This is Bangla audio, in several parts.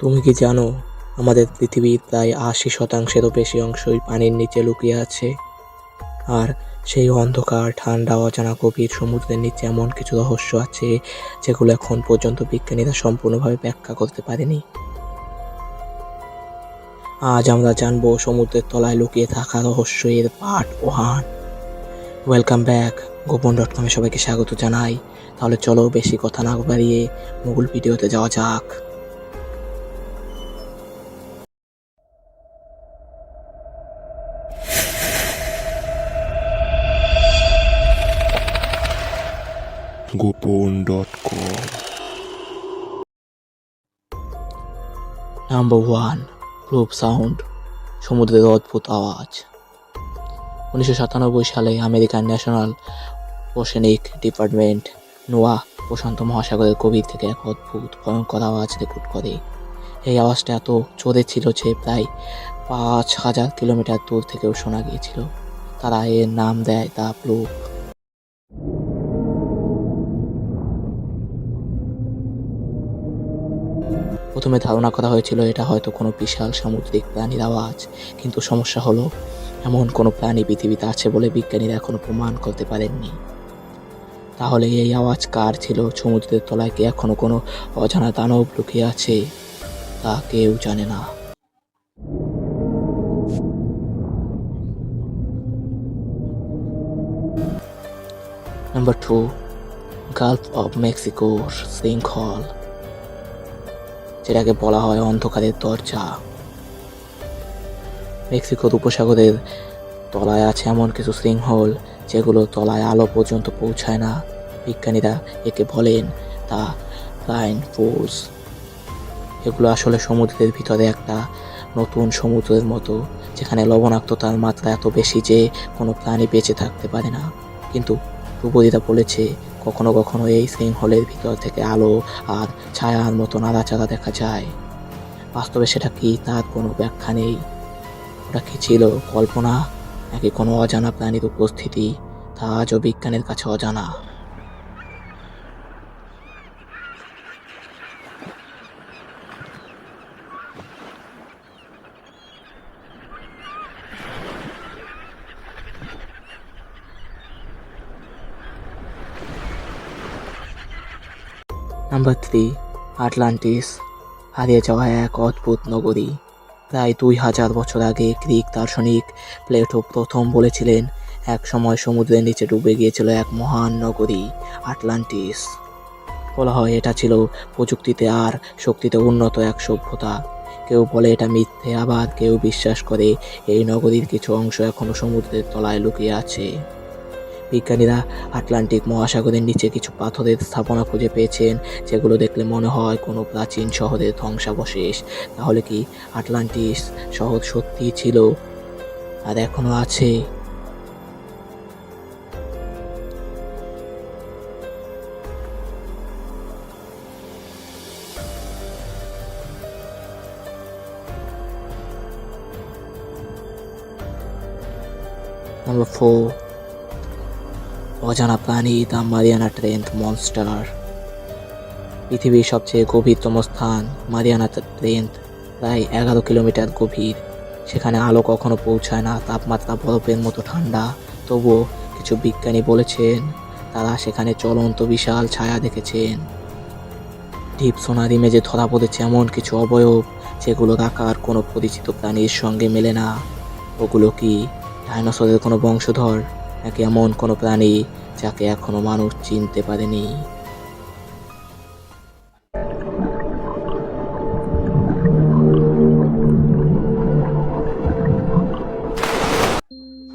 তুমি কি জানো, আমাদের পৃথিবীর প্রায় আশি শতাংশেরও বেশি অংশই পানির নিচে লুকিয়ে আছে? আর সেই অন্ধকার, ঠান্ডা, অজানা গভীর সমুদ্রের নিচে এমন কিছু রহস্য আছে, যেগুলো এখন পর্যন্ত বিজ্ঞানীরা সম্পূর্ণভাবে ব্যাখ্যা করতে পারেনি। আজ আমরা জানব, সমুদ্রের তলায় লুকিয়ে থাকা রহস্যের part one welcome back Gopon dot কমে সবাইকে স্বাগত জানাই। তাহলে চলো বেশি কথা না বাড়িয়ে মূল ভিডিওতে যাওয়া যাক। Gopon dot number one proof sound সমুদ্রের অদ্ভুত আওয়াজ। উনিশশো সাতানব্বই সালে American National Oceanic Department NOAA প্রশান্ত মহাসাগরের গভীর থেকে এক অদ্ভুত, ভয়ঙ্কর আওয়াজ রেকর্ড করে। এই আওয়াজটা এত জোরে ছিল যে প্রায় পাঁচ হাজার কিলোমিটার দূর থেকেও শোনা গিয়েছিল। তারা এর নাম দেয় দ্য প্লুপ প্রথমে ধারণা করা হয়েছিল এটা হয়তো কোনো বিশাল সামুদ্রিক প্রাণীর আওয়াজ, কিন্তু সমস্যা হলো এমন কোনো প্রাণী পৃথিবীতে আছে বলে বিজ্ঞানীরা এখনও প্রমাণ করতে পারেননি। তাহলে এই আওয়াজ কার ছিল? সমুদ্রের তলায় কি এখনও কোনো অজানা দানব লুকিয়ে আছে? তা কেউ জানে না। নাম্বার টু, গালফ অফ মেক্সিকোর শৃঙ্খল। যেটাকে বলা হয় অন্ধকারের দরজা। মেক্সিকোর উপসাগরের তলায় আছে এমন কিছু শৃঙ্খল, যেগুলো তলায় আলো পর্যন্ত পৌঁছায় না। বিজ্ঞানীরা একে বলেন তা লাইন ফোর্স এগুলো আসলে সমুদ্রের ভিতরে একটা নতুন সমুদ্রের মতো, যেখানে লবণাক্ততার মাত্রা এত বেশি যে কোনো প্রাণী বেঁচে থাকতে পারে না। কিন্তু রূপদিতা বলেছে কখনো কখনো এই শৃঙ্খলের ভিতর থেকে আলো আর ছায়ার মতো নাড়াচাড়া দেখা যায়। বাস্তবে সেটা কি? তার কোনো ব্যাখ্যা নেই। ওটা কি ছিল কল্পনা? নাকি কোনো অজানা প্রাণীর উপস্থিতি? তা আজও বিজ্ঞানের কাছে অজানা। নাম্বার থ্রি আটলান্টিস হারিয়ে যাওয়া এক অদ্ভুত নগরী। প্রায় দুই হাজার বছর আগে গ্রিক দার্শনিক প্লেটো প্রথম বলেছিলেন, এক সময় সমুদ্রের নিচে ডুবে গিয়েছিল এক মহান নগরী, আটলান্টিস। বলা হয় এটা ছিল প্রযুক্তিতে আর শক্তিতে উন্নত এক সভ্যতা। কেউ বলে এটা মিথ্যে, আবার কেউ বিশ্বাস করে এই নগরীর কিছু অংশ এখনও সমুদ্রের তলায় লুকিয়ে আছে। বিজ্ঞানীরা আটলান্টিক মহাসাগরের নিচে কিছু পাথরের স্থাপনা খুঁজে পেয়েছেন, যেগুলো দেখলে মনে হয় কোনো প্রাচীন শহরের ধ্বংসাবশেষ। তাহলে কি আটলান্টিস শহর সত্যিই ছিল? আর এখনও আছে। নাম্বার ফোর অজানা প্রাণী, দ্য মারিয়ানা ট্রেন্থ মনস্টার। পৃথিবীর সবচেয়ে গভীরতম স্থান, মারিয়ানা ট্রেন্থ প্রায় এগারো কিলোমিটার গভীর। সেখানে আলো কখনো পৌঁছায় না, তাপমাত্রা বরফের মতো ঠান্ডা। তবুও কিছু বিজ্ঞানী বলেছেন, তারা সেখানে চলন্ত বিশাল ছায়া দেখেছেন। ডিপ সোনার ইমেজে ধরা পড়েছে এমন কিছু অবয়ব যেগুলো আকার কোনো পরিচিত প্রাণীর সঙ্গে মেলে না। ওগুলো কি ডাইনোসরের কোনো বংশধর? নাকি এমন কোনো প্রাণী যাকে এখনও মানুষ চিনতে পারেনি।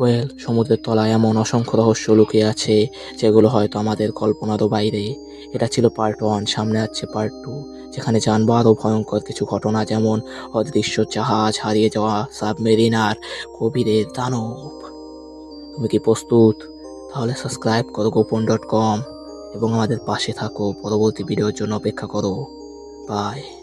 ওয়েল, সমুদ্রের তলায় এমন অসংখ্য রহস্য লুকিয়ে আছে, যেগুলো হয়তো আমাদের কল্পনারও বাইরে। এটা ছিল পার্ট ওয়ান সামনে আছে পার্ট টু যেখানে জানব আরও ভয়ঙ্কর কিছু ঘটনা, যেমন অদৃশ্য জাহাজ হারিয়ে যাওয়া সাবমেরিন আর গভীরের দানব। তুমি কি প্রস্তুত? তাহলে সাবস্ক্রাইব করো গোপন ডট কম এবং আমাদের পাশে থাকো। পরবর্তী ভিডিওর জন্য অপেক্ষা করো। বাই।